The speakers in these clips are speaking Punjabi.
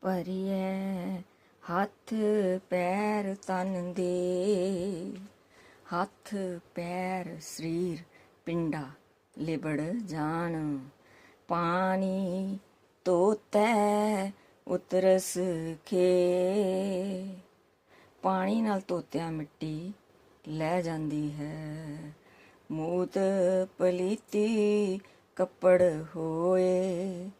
ਭਰੀਏ ਹੱਥ ਪੈਰ ਤਨ ਦੇ। ਹੱਥ ਪੈਰ ਸਰੀਰ ਪਿੰਡਾ ਲਿਬੜ ਜਾਣ। ਪਾਣੀ ਤੋਤੈ ਉਤਰਸ ਕੇ ਪਾਣੀ ਨਾਲ ਧੋਤਿਆ ਮਿੱਟੀ ਲੈ ਜਾਂਦੀ ਹੈ। ਮੂਤ ਪਲੀਤੀ ਕੱਪੜ ਹੋਏ।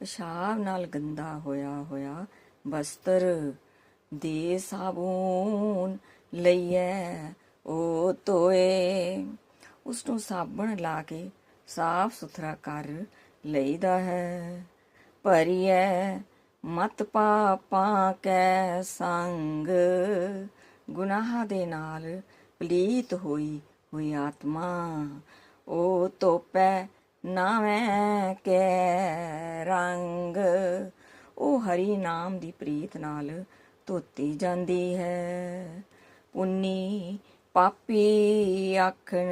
ਪਿਸ਼ਾਬ ਨਾਲ ਗੰਦਾ ਹੋਇਆ ਹੋਇਆ ਬਸਤਰ ਦੇ ਸਾਬੂਨ ਲਈਐ ਉਹ ਧੋਏ। ਉਸ ਨੂੰ ਸਾਬਣ ਲਾ ਕੇ ਸਾਫ਼ ਸੁਥਰਾ ਕਰ ਲਈਦਾ ਹੈ। ਭਰੀਐ, ਮਤ ਪਾਪਾਂ ਕੈ ਸੰਗ। ਗੁਨਾਹ ਦੇ ਨਾਲ ਪਲੀਤ ਹੋਈ ਹੋਈ ਆਤਮਾ ਉਹ ਤੋਪੈ ਨਾਵੇਂ ਕੈ। ਰੰਗ। ਉਹ ਹਰੀ ਨਾਮ ਦੀ ਪ੍ਰੀਤ ਨਾਲ ਧੋਤੀ ਜਾਂਦੀ ਹੈ। ਪੁੰਨੀ ਪਾਪੀ ਆਖਣ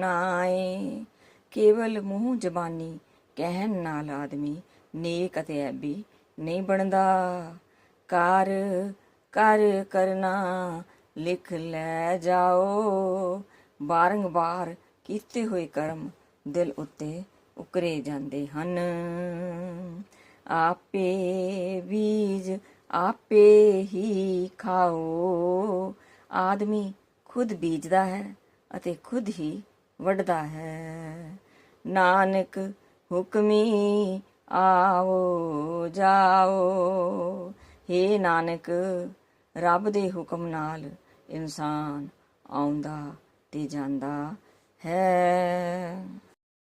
ਨਾਏ। ਕੇਵਲ ਮੂੰਹ ਜ਼ਬਾਨੀ ਕਹਿਣ ਨਾਲ ਆਦਮੀ ਨੇਕ ਅਤੇ ਐਬੀ ਨਹੀਂ ਬਣਦਾ। ਕਰ ਕਰ ਕਰਨਾ ਲਿਖ ਲੈ ਜਾਓ। ਬਾਰੰਬਾਰ ਕੀਤੇ ਹੋਏ ਕਰਮ ਦਿਲ ਉੱਤੇ ਉਕਰੇ ਜਾਂਦੇ ਹਨ। ਆਪੇ ਬੀਜ ਆਪੇ ਹੀ ਖਾਓ। ਆਦਮੀ ਖੁਦ ਬੀਜਦਾ ਹੈ ਅਤੇ ਖੁਦ ਹੀ ਵੱਢਦਾ ਹੈ। ਨਾਨਕ ਹੁਕਮੀ ਆਓ, ਜਾਓ। हे ਨਾਨਕ, ਰੱਬ ਦੇ ਹੁਕਮ ਨਾਲ ਇਨਸਾਨ ਆਉਂਦਾ ਤੇ ਜਾਂਦਾ ਹੈ।